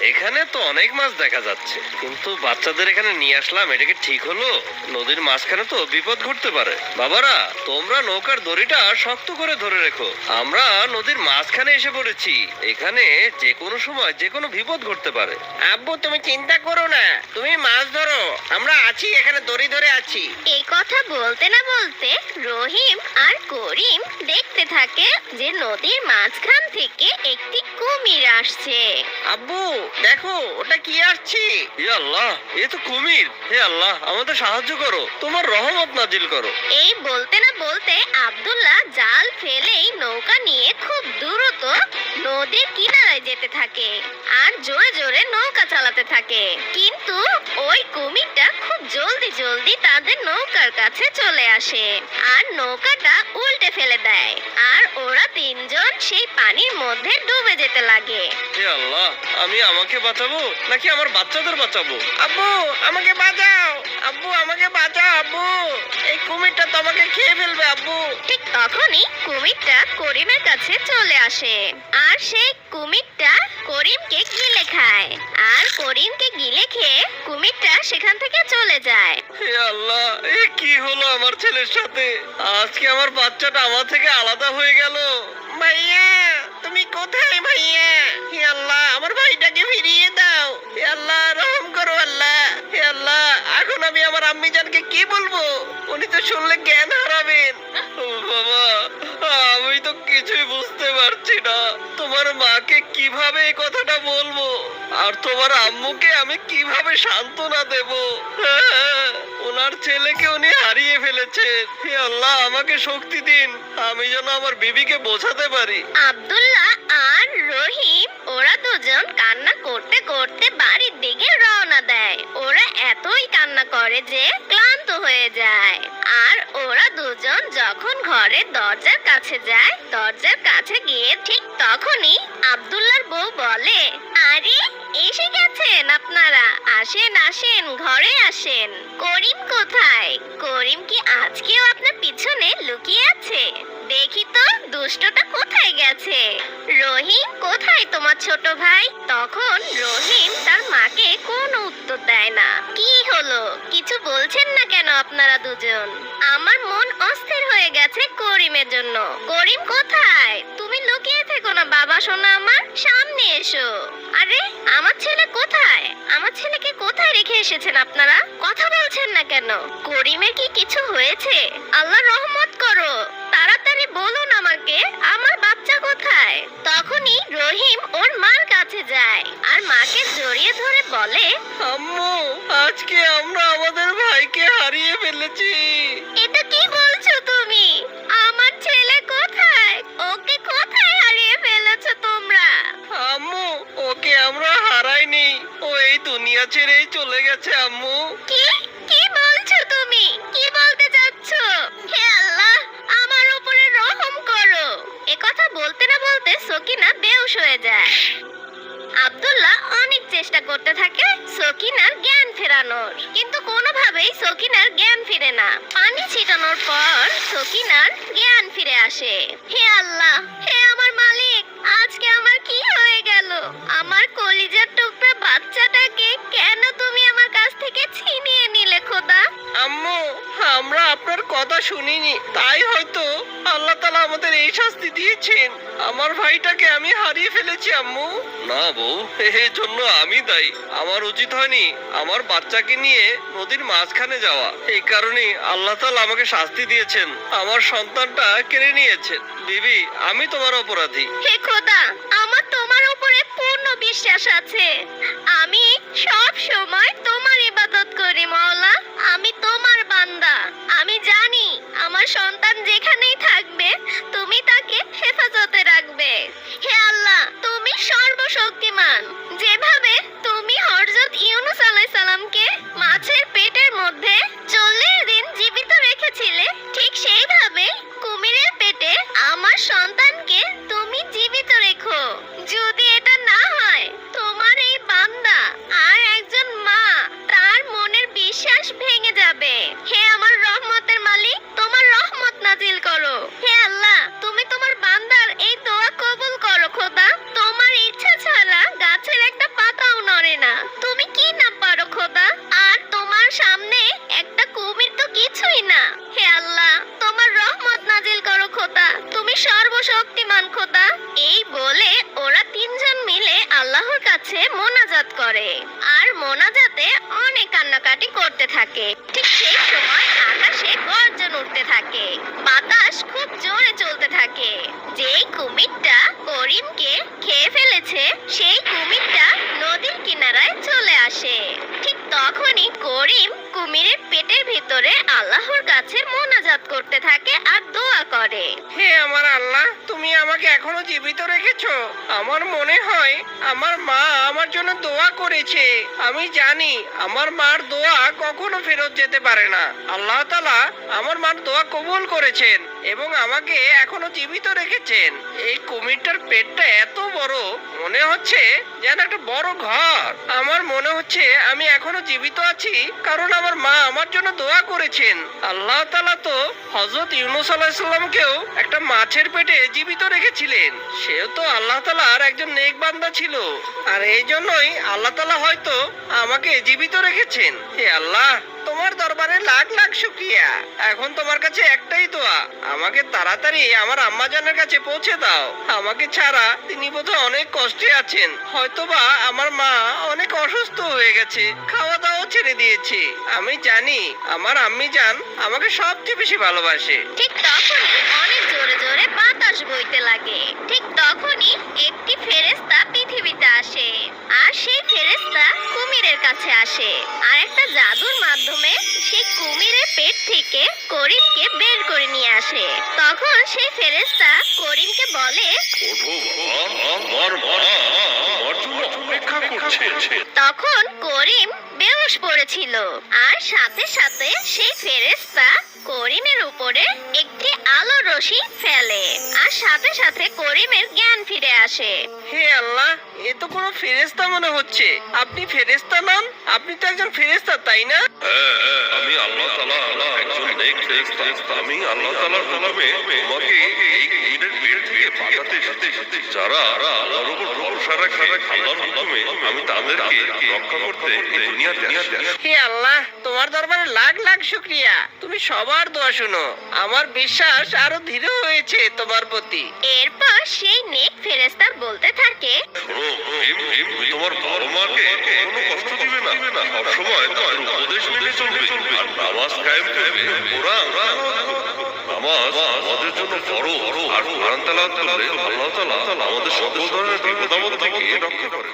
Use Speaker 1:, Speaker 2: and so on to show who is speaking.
Speaker 1: এখানে তো অনেক মাছ দেখা যাচ্ছে কিন্তু বাচ্চাদের এখানে নিয়ে আসলাম এটা কি ঠিক হলো? নদীর মাঝখানে তো বিপদ ঘটতে পারে। বাবারা তোমরা নৌকার দড়িটা শক্ত করে ধরে রেখো। আমরা নদীর মাঝখানে এসে পড়েছি এখানে যে কোনো সময় যে কোনো বিপদ ঘটতে পারে।
Speaker 2: আব্বু তুমি চিন্তা করো না তুমি মাছ ধরো আমরা আছি এখানে দড়ি ধরে আছি।
Speaker 3: এই কথা বলতে না বলতে রহিম আর করিম দেখতে থাকে যে নদীর মাঝখান থেকে একটি কুমির আসছে।
Speaker 2: আব্বু দেখো ওটা কি আসছে
Speaker 1: হে আল্লাহ এ তো কুমির। হে আল্লাহ আমাদের সাহায্য করো। তোমার রহমত নাজিল করো।
Speaker 3: এই বলতে না বলতে আব্দুল্লাহ জাল ফেলেই নৌকা নিয়ে খুব দ্রুত নদীর কিনারায় যেতে থাকে আর জোরে জোরে নৌকা চালাতে থাকে। কিন্তু ওই কুমিরটা খুব জলদি জলদি তাদের নৌকার কাছে চলে আসে আর নৌকাটা উল্টে ফেলে দেয়। আর ওরা তিনজন সেই পানির মধ্যে ডুবে যেতে লাগে।
Speaker 1: হে আল্লাহ আমি আমাকে বাঁচাবো নাকি আমার বাচ্চাদের বাঁচাবো?
Speaker 2: আব্বু আমাকে বাঁচাও। আব্বু আমাকে বাঁচাও আব্বু। এই কুমিরটা তো আমাকে খেয়ে ফেলবে আব্বু।
Speaker 3: ঠিক তখনই কুমিরটা করিমের কাছে চলে আসে। আর সেই কুমিরটা করিমকে গিলে খায়। করিমকে গিলে খেয়ে কুমিরটা সেখান থেকে চলে যায়।
Speaker 1: হে আল্লাহ এ কি হলো আমার ছেলের সাথে? আজকে আমার বাচ্চাটা আমার থেকে আলাদা হয়ে গেল।
Speaker 2: ভাইয়া তুমি কোথায় ভাইয়া? হে আল্লাহ আমার ভাইটাকে ফিরিয়ে দাও। হে আল্লাহ রহম করো আল্লাহ। হে আল্লাহ এখন আমি আমার আম্মি জানকে কি বলব? উনি তো শুনলে জ্ঞান হারাবেন।
Speaker 1: ও বাবা আমি তো কিছুই বুঝতে পারছি না। তোমার মাকে কীভাবে এই কথাটা বলব? আর তোমার আম্মুকে আমি কীভাবে সান্ত্বনা দেব? ওনার ছেলেকে উনি হারিয়ে ফেলেছেন। হে আল্লাহ, আমাকে শক্তি দিন। আমি যেন আমার বিবিকে বোঝাতে পারি।
Speaker 3: আব্দুল্লাহ আর রহিম, ওরা দুজন কান্না করতে করতে বাড়ির দিকে রওনা দেয়। ওরা এতই কান্না করে যে ক্লান্ত হয়ে যায়। আর ওরা দুজন যখন ঘরের দরজার কাছে যায়, দরজার কাছে গিয়ে ঠিক তখনই আব্দুল্লাহর বউ বলে, আরে, এসে গেছেন আপনারা। আসেন আসেন, ঘরে আসেন। করিম কোথায়? করিম কি আজকেও আপনার পিছনে লুকিয়ে আছে? দেখি তো, দুষ্টটা কোথায় গেছে? রহিম কোথায় তোমার ছোট ভাই? তখন রহিম তার মাকে কোনো উত্তর দেয় না। কি হলো? কিছু বলছেন না কেন আপনারা দুজন? গেছে করিমের জন্য। করিম কোথায়? তুমি লুকিয়ে থেকো না, বাবা সোনা আমার। সামনে এসো। আরে, আমার ছেলে কোথায়? আমার ছেলেকে কোথায় রেখে এসেছেন আপনারা? কথা বলছেন না কেন? করিমের কি কিছু হয়েছে? আল্লাহ রহমত করো। তাড়াতাড়ি বলুন আমাকে, আমার বাচ্চা কোথায়? তখনই রহিম ওর মার কাছে যায়। আর মাকে জড়িয়ে ধরে বলে,
Speaker 1: আম্মু, আজকে আমরা আমাদের ভাইকে হারিয়ে ফেলেছি। দুনিয়া ছেড়েই চলে গেছে আম্মু।
Speaker 3: কি? কি বলছো তুমি? কি বলতে চাচ্ছ? হে আল্লাহ, আমার উপরে রহম করো। এ কথা বলতে না বলতে সকিনা বেহুশ হয়ে যায়। আব্দুল্লাহ অনেক চেষ্টা করতে থাকে সকিনার জ্ঞান ফেরানোর। কিন্তু কোনোভাবেই সকিনার জ্ঞান ফিরে না। পানি ছিটানোর পর সকিনার জ্ঞান ফিরে আসে। হে আল্লাহ
Speaker 2: কথা শুনিনি তাই হয়তো আল্লাহ তালা আমাদের এই শাস্তি দিয়েছেন। আমার ভাইটাকে আমি হারিয়ে ফেলেছি আম্মু।
Speaker 1: না বউ এর জন্য আমি দায়ী। আমার উচিত হয়নি আমার বাচ্চাকে নিয়ে নদীর মাঝখানে যাওয়া। এই কারণে আল্লাহ তাআলা আমাকে শাস্তি দিয়েছেন। আমার সন্তানটা কেড়ে নিয়েছেন। বিবি আমি তোমার অপরাধী।
Speaker 3: হে খোদা আমার তোমার উপরে পূর্ণ বিশ্বাস আছে। আমি সব সময় তোমার আলাইহিস মাছের পেটের মধ্যে চল্লিশ দিন জীবিত রেখেছিলে, ঠিক সেইভাবে কুমিরের পেটে আমার সন্তানকে তুমি জীবিত রেখো। যদি এটা না হয়, তোমার এই বান্দা আর একজন মা, তার মনের বিশ্বাস ভেঙে যাবে। হে আমার থাকে। ঠিক সেই সময় আকাশে গর্জন উঠতে থাকে। বাতাস খুব জোরে চলতে থাকে। যেই কুমিরটা করিমকে খেয়ে ফেলেছে, সেই কুমিরটা নদীর কিনারায় চলে আসে। ঠিক তখনই করিম কুমিরের পেটের ভিতরে
Speaker 2: এখনও জীবিত রেখেছো? আমার মনে হয় আমার মা আমার জন্য দোয়া করেছে। আমি জানি আমার মার দোয়া কখনো ফেরত যেতে পারে না। আল্লাহ তালা আমার মার দোয়া কবুল করেছেন। এবং আমাকে এখনও জীবিত রেখেছেন। এই কুমিরটার পেটটা এত বড়, মনে হচ্ছে যেন একটা বড় ঘর। আমার মনে হচ্ছে আমি এখনও জীবিত আছি, কারণ আমার মা আমার জন্য দোয়া করেছেন। আল্লাহ তালা তো হজরত ইউনুস আলাহিসাল্লামকেও একটা মাছের পেটে জীবিত রেখেছিলেন। সেও তো আল্লাহ তালার একজন নেক বান্দা ছিল। আর এই জন্যই আল্লাহ তালা হয়তো আমাকে জীবিত রেখেছেন। হে আল্লাহ! দরবারে লাখ লাখ এখন তোমার কাছে একটাই আমাকে তাড়াতাড়ি আমার আম্মাজানের কাছে পৌঁছে দাও। আমাকে ছাড়া তিনি অনেক কষ্টে আছেন। হয়তোবা আমার মা অনেক অসুস্থ হয়ে গেছে। খাওয়া দাওয়া ছেড়ে দিয়েছে। আমি জানি আমার আম্মি জান আমাকে সবচেয়ে বেশি ভালোবাসে।
Speaker 3: ঠিক তখনই অনেক জোরে জোরে বাতাস বইতে লাগে। ঠিক তখনই একটি আসে আর সেই ফেরেশতা কুমিরের কাছে আসে। আর একটা জাদুর মাধ্যমে সেই কুমিরের পেট থেকে করিমকে বের করে নিয়ে আসে। তখন সেই ফেরেশতা করিমকে বলে, তখন করিম বেহুশ পড়েছিল। আর সাথে সাথে সেই ফেরেশতা করিমের উপরে একটি রশি ফেলে আর সাথে সাথে করিমের জ্ঞান ফিরে আসে
Speaker 2: হে আল্লাহ এ তো কোনো ফেরেস্তা মনে হচ্ছে আপনি ফেরেস্তা নন আপনি তো একজন ফেরেস্তা তাই না
Speaker 4: হ্যাঁ, হ্যাঁ, আমি আল্লাহ তাআলা একজন। আমি আল্লাহ হুকুমে তোমাকে এই কুমিরের পেট থেকে পাঠাতে এসেছি। যারা আল্লাহর উপর ভরসা রাখে আল্লাহর হুকুমে আমি তাদেরকে রক্ষা করতে দুনিয়াতে
Speaker 2: হে আল্লাহ তোমার দরবারে লাখ লাখ শুক্রিয়া। তুমি সবার দোয়া শুনো। আমার বিশ্বাস আরও ধীরে হয়েছে তোমার প্রতি।
Speaker 3: এরপর সেই নেক ফেরেশতা বলতে থাকে
Speaker 4: তোমার মাকে কোনো কষ্ট দিবে না। সবসময় তাদের উপদেশ মেনে চলবে। আর নামাজ কায়েম করবে। আমাদের জন্য বড় আর কোরআন করলে আল্লাহ তাআলা আমাদের সকল ধরনের বিপদাবদ থেকে রক্ষা করে।